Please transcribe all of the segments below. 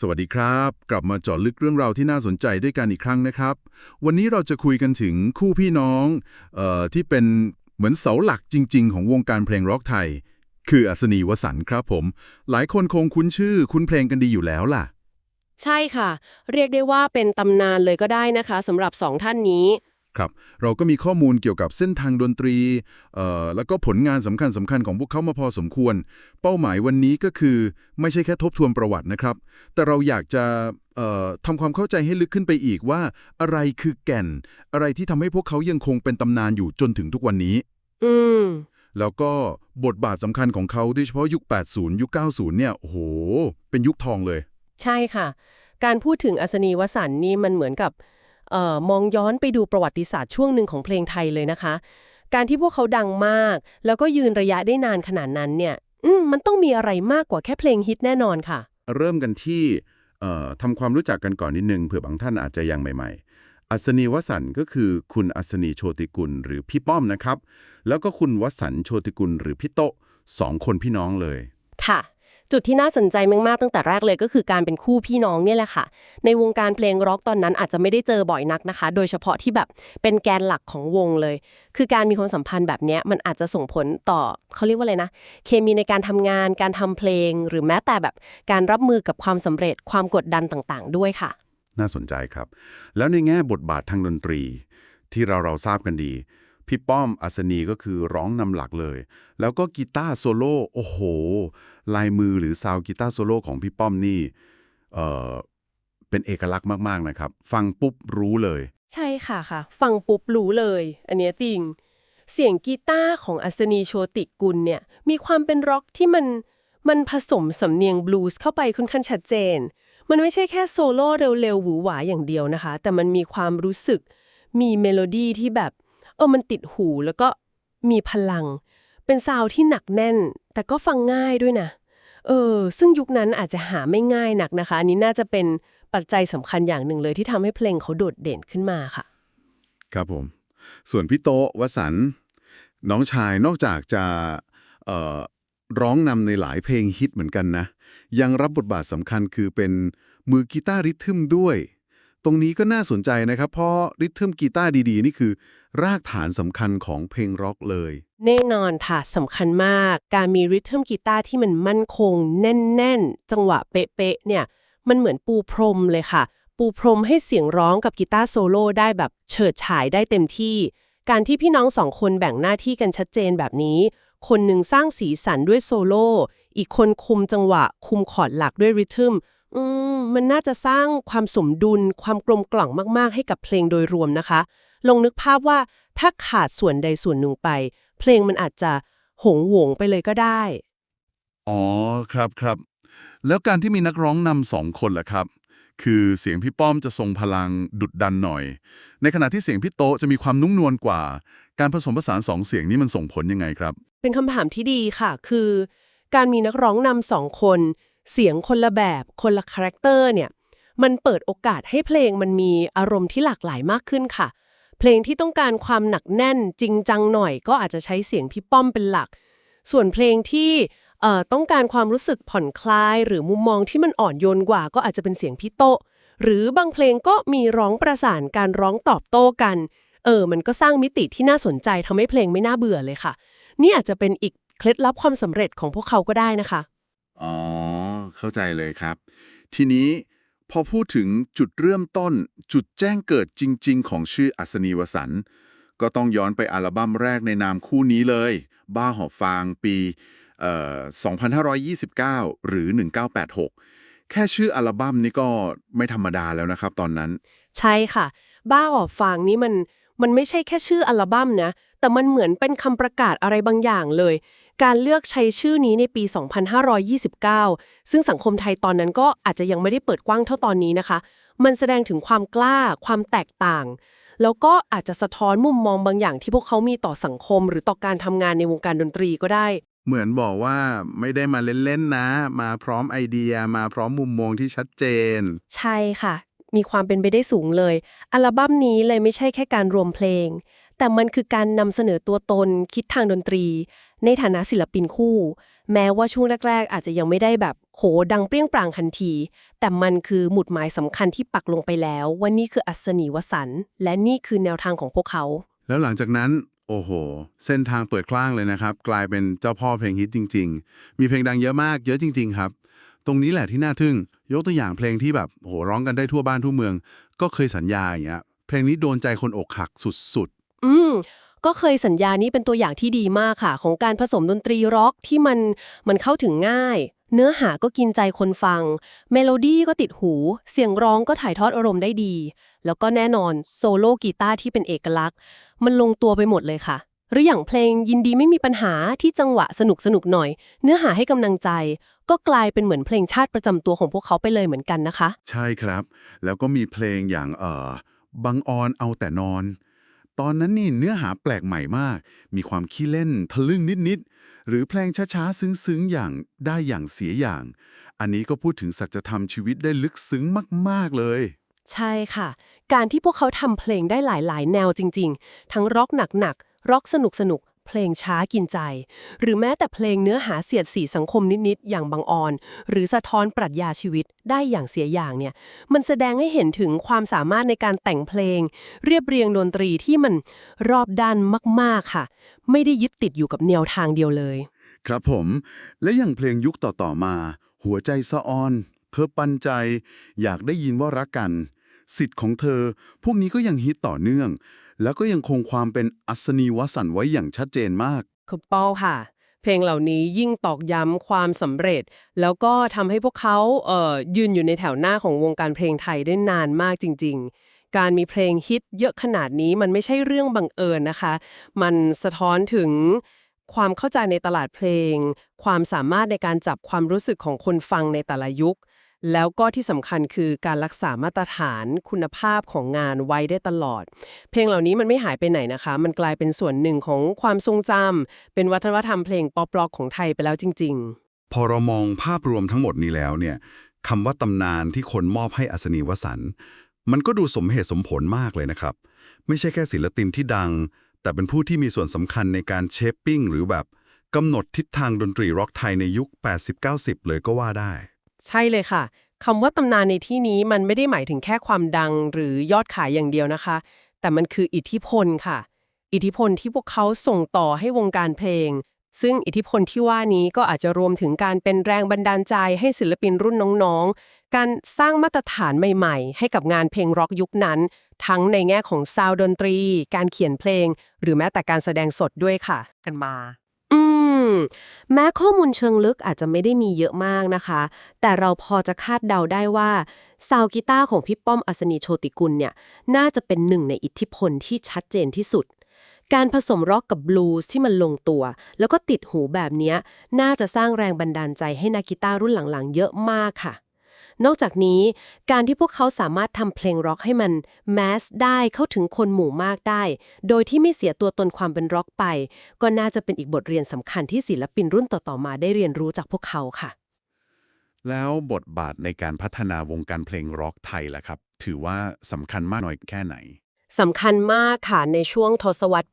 สวัสดีครับ กลับมาเจาะลึกเรื่องราวที่น่าสนใจด้วยกันอีกครั้งนะครับ วันนี้เราจะคุยกันถึงคู่พี่น้องเอ่อที่เป็นเหมือนเสาหลักจริง ๆ ของวงการเพลงร็อกไทย คืออัศนีวสันครับผม หลายคนคงคุ้นชื่อคุ้นเพลงกันดีอยู่แล้วล่ะ ใช่ค่ะ เรียกได้ว่าเป็นตำนานเลยก็ได้นะคะสำหรับสองท่านนี้ ครับ เราก็มีข้อมูลเกี่ยวกับเส้นทางดนตรีเอ่อแล้วก็ผลงานสำคัญสำคัญของพวกเขามาพอสมควร เป้าหมายวันนี้ก็คือไม่ใช่แค่ทบทวนประวัตินะครับ แต่เราอยากจะเอ่อทำความเข้าใจให้ลึกขึ้นไปอีกว่า อะไรคือแก่น อะไรที่ทำให้พวกเขายังคงเป็นตำนานอยู่จนถึงทุกวันนี้ อืมแล้วก็บทบาทสำคัญของเขาโดยเฉพาะยุค 80 ยุค 90 เนี่ย โอ้โห เป็นยุคทองเลย ใช่ค่ะ การพูดถึงอัศนีวสันต์นี่มันเหมือนกับเอ่อ มองย้อนไปดูประวัติศาสตร์ช่วงหนึ่งของเพลงไทยเลยนะคะ การที่พวกเขาดังมาก แล้วก็ยืนระยะได้นานขนาดนั้นเนี่ยอืมมันต้องมีอะไรมากกว่าแค่เพลงฮิตแน่นอนค่ะ เริ่มกันที่เอ่อทำความรู้จักกันก่อนนิดนึงเผื่อบางท่านอาจจะยังใหม่ๆ อัศนีวสันต์ก็คือคุณอัศนีโชติกุลหรือพี่ป้อมนะครับ แล้วก็คุณวสันต์โชติกุลหรือพี่โตะสองคนพี่น้องเลย ค่ะ จุดที่น่าสนใจมากๆตั้งแต่แรกเลยก็คือการเป็นคู่พี่น้องเนี่ยแหละค่ะ ในวงการเพลงร็อกตอนนั้นอาจจะไม่ได้เจอบ่อยนักนะคะ โดยเฉพาะที่แบบเป็นแกนหลักของวงเลย คือการมีความสัมพันธ์แบบนี้มันอาจจะส่งผลต่อเขาเรียกว่าอะไรนะ เคมีในการทำงาน การทำเพลง หรือแม้แต่แบบการรับมือกับความสำเร็จความกดดันต่างๆ ด้วยค่ะ น่าสนใจครับ แล้วในแง่บทบาททางดนตรี ที่เราเราทราบกันดี พี่ป้อมอัศนีก็คือร้องนำหลักเลย แล้วก็กีตาร์โซโล่โอ้โห ลายมือหรือซาวกีตาร์โซโล่ของพี่ป้อมนี่เอ่อเป็นเอกลักษณ์มากๆนะครับ ฟังปุ๊บรู้เลย ใช่ค่ะค่ะ ฟังปุ๊บรู้เลย อันเนี้ยจริงเสียงกีตาร์ของอัศนีโชติกุลเนี่ยมีความเป็นร็อกที่มันมันผสมสำเนียงบลูส์เข้าไปค่อนข้างชัดเจน มันไม่ใช่แค่โซโล่เร็วๆหวือหวาอย่างเดียวนะคะ แต่มันมีความรู้สึก มีเมโลดี้ที่แบบ เออมันติดหูแล้วก็มีพลัง เป็นซาวที่หนักแน่น แต่ก็ฟังง่ายด้วยนะเออซึ่งยุคนั้นอาจจะหาไม่ง่ายหนักนะคะ อันนี้น่าจะเป็นปัจจัยสำคัญอย่างหนึ่งเลยที่ทำให้เพลงเขาโดดเด่นขึ้นมาค่ะ ครับผม ส่วนพี่โตวสันน้องชายนอกจากจะเอ่อร้องนำในหลายเพลงฮิตเหมือนกันนะ ยังรับบทบาทสำคัญคือเป็นมือกีตาร์ริทึมด้วย รงนี้ก็น่าสนใจนะครับ เพราะริทึมกีตาร์ดีๆ นี่คือ รากฐานสำคัญของเพลงร็อกเลย แน่นอนค่ะสำคัญมาก การมีริทึมกีตาร์ที่มันมั่นคง แน่น ๆ จังหวะเป๊ะๆเนี่ย มันเหมือนปูพรมเลยค่ะ ปูพรมให้เสียงร้องกับกีตาร์โซโล่ได้แบบเฉิดฉายได้เต็มที่ การที่พี่น้องสองคนแบ่งหน้าที่กันชัดเจนแบบนี้ คนหนึ่งสร้างสีสันด้วยโซโล่อีกคนคุมจังหวะ คุมคอร์ดหลักด้วยริทึม อืมมันน่าจะสร้างความสมดุลความกลมกล่อมมากๆ ให้กับเพลงโดยรวมนะคะ ลองนึกภาพว่าถ้าขาดส่วนใดส่วนหนึ่งไป เพลงมันอาจจะหงหวงไปเลยก็ได้ อ๋อครับครับ แล้วการที่มีนักร้องนำสองคนล่ะครับ คือเสียงพี่ป้อมจะทรงพลังดุดดันหน่อย ในขณะที่เสียงพี่โตะจะมีความนุ่มนวลกว่า การผสมผสานสองเสียงนี้มันส่งผลยังไงครับ เป็นคำถามที่ดีค่ะ คือ การมีนักร้องนำสองคน เสียงคนละแบบคนละคาแรคเตอร์เนี่ยมันเปิดโอกาสให้เพลงมันมีอารมณ์ที่หลากหลายมากขึ้นค่ะ เพลงที่ต้องการความหนักแน่นจริงจังหน่อยก็อาจจะใช้เสียงพี่ป้อมเป็นหลัก ส่วนเพลงที่เอ่อต้องการความรู้สึกผ่อนคลาย หรือมุมมองที่มันอ่อนโยนกว่า ก็อาจจะเป็นเสียงพี่โตหรือบางเพลงก็มีร้องประสานการร้องตอบโต้กัน เออ มันก็สร้างมิติที่น่าสนใจทำให้เพลงไม่น่าเบื่อเลยค่ะ นี่อาจจะเป็นอีกเคล็ดลับความสำเร็จของพวกเขาก็ได้นะคะ อ๋อ เข้าใจเลยครับ ทีนี้พอพูดถึงจุดเริ่มต้น จุดแจ้งเกิดจริง ๆ ของชื่ออัศนีวสันก็ต้องย้อนไปอัลบั้มแรกในนามคู่นี้เลย บ้าหอบฟางปี2529 หรือ 1986 แค่ชื่ออัลบั้มนี้ก็ไม่ธรรมดาแล้วนะครับตอนนั้น ใช่ค่ะ บ้าออกฟางนี่มัน มันไม่ใช่แค่ชื่ออัลบั้มนะ แต่มันเหมือนเป็นคำประกาศอะไรบางอย่างเลย การเลือกใช้ชื่อนี้ในปี 2529 ซึ่งสังคมไทยตอนนั้นก็อาจจะยังไม่ได้เปิดกว้างเท่าตอนนี้นะคะ มันแสดงถึงความกล้า ความแตกต่าง แล้วก็อาจจะสะท้อนมุมมองบางอย่างที่พวกเขามีต่อสังคม หรือต่อการทำงานในวงการดนตรีก็ได้ เหมือนบอกว่าไม่ได้มาเล่นๆนะ มาพร้อมไอเดีย มาพร้อมมุมมองที่ชัดเจน ใช่ค่ะ มีความเป็นไปได้สูงเลย อัลบั้มนี้เลยไม่ใช่แค่การรวมเพลง แต่มันคือการนำเสนอตัวตนคิดทางดนตรี ในฐานะศิลปินคู่ แม้ว่าช่วงแรก ๆ อาจจะยังไม่ได้แบบโหดังเปรี้ยงปร้างทันที แต่มันคือหมุดหมายสำคัญที่ปักลงไปแล้ว ว่านี่คืออัศนีวสันต์และนี่คือแนวทางของพวกเขา แล้วหลังจากนั้นโอ้โห เส้นทางเปิดกว้างเลยนะครับ กลายเป็นเจ้าพ่อเพลงฮิตจริง ๆ มีเพลงดังเยอะมาก เยอะจริง ๆ ครับ ตรงนี้แหละที่น่าทึ่ง ยกตัวอย่างเพลงที่แบบโหร้องกันได้ทั่วบ้านทั่วเมือง ก็เคยสัญญาอย่างเงี้ยเพลงนี้โดนใจคนอกหักสุดอืมก็เคยสัญญานี้เป็นตัวอย่างที่ดีมากค่ะ ของการผสมดนตรีร็อกที่มันมันเข้าถึงง่าย เนื้อหาก็กินใจคนฟัง เมโลดี้ก็ติดหู เสียงร้องก็ถ่ายทอดอารมณ์ได้ดี แล้วก็แน่นอนโซโล่กีตาร์ที่เป็นเอกลักษณ์ มันลงตัวไปหมดเลยค่ะ หรืออย่างเพลงยินดีไม่มีปัญหาที่จังหวะสนุกสนุกๆหน่อย เนื้อหาให้กำลังใจ ก็กลายเป็นเหมือนเพลงชาติประจำตัวของพวกเขาไปเลยเหมือนกันนะคะๆใช่ครับ แล้วก็มีเพลงอย่างเอ่อบังออนเอาแต่นอน ตอนนั้นนี่เนื้อหาแปลกใหม่มาก มีความขี้เล่นทะลึ่งนิดๆหรือเพลงช้าๆซึ้งๆอย่างได้อย่างเสียอย่าง อันนี้ก็พูดถึงสัจธรรมชีวิตได้ลึกซึ้งมากๆเลย ใช่ค่ะ การที่พวกเขาทำเพลงได้หลายๆ แนวจริง ๆ ทั้งร็อกหนักๆ ร็อกสนุกๆเพลงช้ากินใจ หรือแม้แต่เพลงเนื้อหาเสียดสีสังคมนิด ๆ อย่างบางออน หรือสะท้อนปรัชญาชีวิตได้อย่างเสียอย่างเนี่ย มันแสดงให้เห็นถึงความสามารถในการแต่งเพลง เรียบเรียงดนตรีที่มันรอบด้านมาก ๆ ค่ะ ไม่ได้ยึดติดอยู่กับแนวทางเดียวเลย ครับผม และอย่างเพลงยุคต่อ ๆ มา หัวใจสะออน เพ้อปันใจ อยากได้ยินว่ารักกัน สิทธิ์ของเธอ พวกนี้ก็ยังฮิตต่อเนื่อง แล้วก็ยังคงความเป็นอัศนีวสันต์ไว้อย่างชัดเจนมากคุณเป้าค่ะ เพลงเหล่านี้ยิ่งตอกย้ำความสำเร็จ แล้วก็ทำให้พวกเขาเอ่อยืนอยู่ในแถวหน้าของวงการเพลงไทยได้นานมากจริง ๆ การมีเพลงฮิตเยอะขนาดนี้มันไม่ใช่เรื่องบังเอิญนะคะ มันสะท้อนถึงความเข้าใจในตลาดเพลง ความสามารถในการจับความรู้สึกของคนฟังในแต่ละยุค แล้วก็ที่สำคัญคือการรักษามาตรฐานคุณภาพของงานไว้ได้ตลอด เพลงเหล่านี้มันไม่หายไปไหนนะคะ มันกลายเป็นส่วนหนึ่งของความทรงจำเป็นวัฒนธรรมเพลงป๊อปร็อกของไทยไปแล้วจริง ๆ พอเรามองภาพรวมทั้งหมดนี้แล้วเนี่ยคำว่าตำนานที่คนมอบให้อัศนีวสันมันก็ดูสมเหตุสมผลมากเลยนะครับ ไม่ใช่แค่ศิลปินที่ดัง แต่เป็นผู้ที่มีส่วนสำคัญในการเชฟปิ้งหรือแบบกำหนดทิศทางดนตรีร็อกไทยในยุค 80-90 เลยก็ว่าได้ ใช่เลยค่ะคำว่าตำนานในที่นี้มันไม่ได้หมายถึงแค่ความดังหรือยอดขายอย่างเดียวนะคะ แต่มันคืออิทธิพลค่ะ อิทธิพลที่พวกเขาส่งต่อให้วงการเพลง ซึ่งอิทธิพลที่ว่านี้ก็อาจจะรวมถึงการเป็นแรงบันดาลใจให้ศิลปินรุ่นน้องๆ การสร้างมาตรฐานใหม่ๆ ให้กับงานเพลงร็อกยุคนั้น ทั้งในแง่ของซาวด์ดนตรี การเขียนเพลง หรือแม้แต่การแสดงสดด้วยค่ะ กันมา ม แม้ข้อมูลเชิงลึกอาจจะไม่ได้มีเยอะมากนะคะ แต่เราพอจะคาดเดาได้ว่าซาวกีตาร์ของพี่ป้อมอัศนีโชติกุลเนี่ย น่าจะเป็นหนึ่งในอิทธิพลที่ชัดเจนที่สุด การผสมร็อกกับบลูส์ที่มันลงตัว แล้วก็ติดหูแบบนี้ น่าจะสร้างแรงบันดาลใจให้นักกีตาร์รุ่นหลังๆ เยอะมากค่ะ นอกจากนี้การที่พวกเขาสามารถทำเพลงร็อกให้มันแมสได้เข้าถึงคนหมู่มากได้ โดยที่ไม่เสียตัวตนความเป็นร็อกไป ก็น่าจะเป็นอีกบทเรียนสำคัญที่ศิลปินรุ่นต่อๆมาได้เรียนรู้จากพวกเขาค่ะ แล้วบทบาทในการพัฒนาวงการเพลงร็อกไทยล่ะครับ ถือว่าสำคัญมากน้อยแค่ไหนสำคัญมากค่ะ ในช่วงทศวรรษ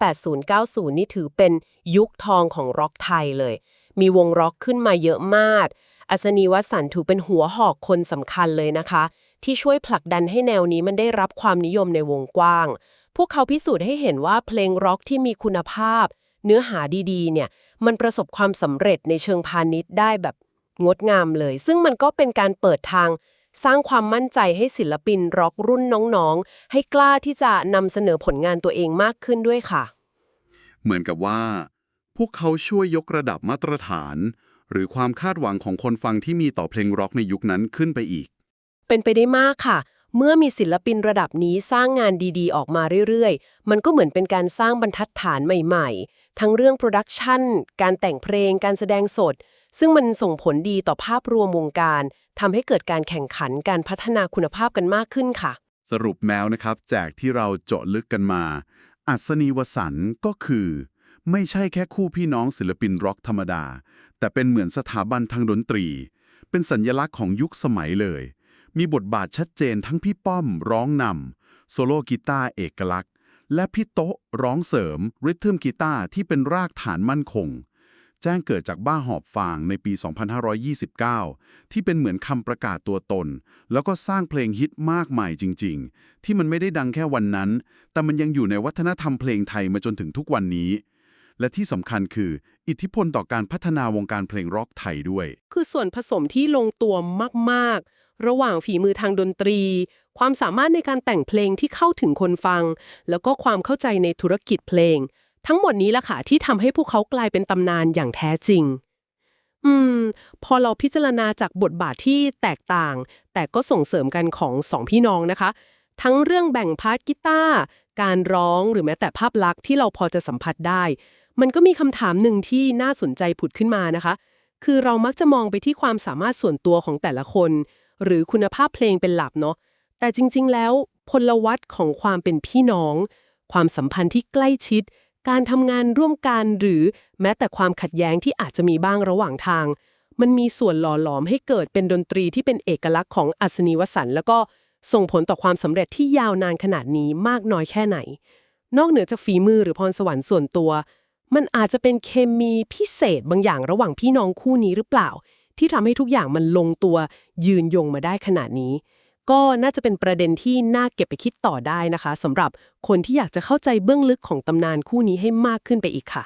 80-90 นี่ถือเป็นยุคทองของร็อกไทยเลย มีวงร็อกขึ้นมาเยอะมาก อัศนีวสันถือเป็นหัวหอกคนสำคัญเลยนะคะ ที่ช่วยผลักดันให้แนวนี้มันได้รับความนิยมในวงกว้าง พวกเขาพิสูจน์ให้เห็นว่าเพลงร็อกที่มีคุณภาพ เนื้อหาดีๆ เนี่ย มันประสบความสำเร็จในเชิงพาณิชย์ได้แบบงดงามเลย ซึ่งมันก็เป็นการเปิดทางสร้างความมั่นใจให้ศิลปินร็อกรุ่นน้องๆ ให้กล้าที่จะนำเสนอผลงานตัวเองมากขึ้นด้วยค่ะ เหมือนกับว่า พวกเขาช่วยยกระดับมาตรฐาน หรือความคาดหวังของคนฟังที่มีต่อเพลงร็อกในยุคนั้นขึ้นไปอีก เป็นไปได้มากค่ะ เมื่อมีศิลปินระดับนี้สร้างงานดีๆ ออกมาเรื่อยๆ มันก็เหมือนเป็นการสร้างบรรทัดฐานใหม่ๆ ทั้งเรื่องโปรดักชันการแต่งเพลง การแสดงสด ซึ่งมันส่งผลดีต่อภาพรวมวงการทำให้เกิดการแข่งขันการพัฒนาคุณภาพกันมากขึ้นค่ะ สรุปแมวนะครับ จากที่เราเจาะลึกกันมา อัศนีวสันต์ก็คือ ไม่ใช่แค่คู่พี่น้องศิลปินร็อกธรรมดา แต่เป็นเหมือนสถาบันทางดนตรี เป็นสัญญลักษณ์ของยุคสมัยเลย มีบทบาทชัดเจนทั้งพี่ป้อมร้องนำโซโล่กีตาร์เอกลักษณ์ และพี่โต๊ะร้องเสริมริทึมกีตาร์ที่เป็นรากฐานมั่นคง แจ้งเกิดจากบ้าหอบฟางในปี 2529 ที่เป็นเหมือนคำประกาศตัวตน แล้วก็สร้างเพลงฮิตมากมายจริง ๆ ที่มันไม่ได้ดังแค่วันนั้น แต่มันยังอยู่ในวัฒนธรรมเพลงไทยมาจนถึงทุกวันนี้ และที่สำคัญคือ อิทธิพลต่อการพัฒนาวงการเพลงร็อกไทยด้วย คือส่วนผสมที่ลงตัวมากๆ ระหว่างฝีมือทางดนตรี ความสามารถในการแต่งเพลงที่เข้าถึงคนฟัง แล้วก็ความเข้าใจในธุรกิจเพลง ทั้งหมดนี้ล่ะค่ะที่ทำให้พวกเขากลายเป็นตำนานอย่างแท้จริงอืม พอเราพิจารณาจากบทบาทที่แตกต่าง แต่ก็ส่งเสริมกันของสองพี่น้องนะคะ ทั้งเรื่องแบ่งพาร์ทกีตาร์การร้องหรือแม้แต่ภาพลักษณ์ที่เราพอจะสัมผัสได้ มันก็มีคำถามหนึ่งที่น่าสนใจผุดขึ้นมานะคะ คือเรามักจะมองไปที่ความสามารถส่วนตัวของแต่ละคน หรือคุณภาพเพลงเป็นหลักเนาะ แต่จริง ๆ แล้วพลวัตของความเป็นพี่น้อง ความสัมพันธ์ที่ใกล้ชิด การทำงานร่วมกันหรือแม้แต่ความขัดแย้งที่อาจจะมีบ้างระหว่างทาง มันมีส่วนหล่อหลอมให้เกิดเป็นดนตรีที่เป็นเอกลักษณ์ของอัศนีวสันต์แล้วก็ส่งผลต่อความสำเร็จที่ยาวนานขนาดนี้มากน้อยแค่ไหน นอกเหนือจากฝีมือหรือพรสวรรค์ส่วนตัว มันอาจจะเป็นเคมีพิเศษบางอย่างระหว่างพี่น้องคู่นี้หรือเปล่า ที่ทำให้ทุกอย่างมันลงตัวยืนยงมาได้ขนาดนี้ ก็น่าจะเป็นประเด็นที่น่าเก็บไปคิดต่อได้นะคะสำหรับคนที่อยากจะเข้าใจเบื้องลึกของตำนานคู่นี้ให้มากขึ้นไปอีกค่ะ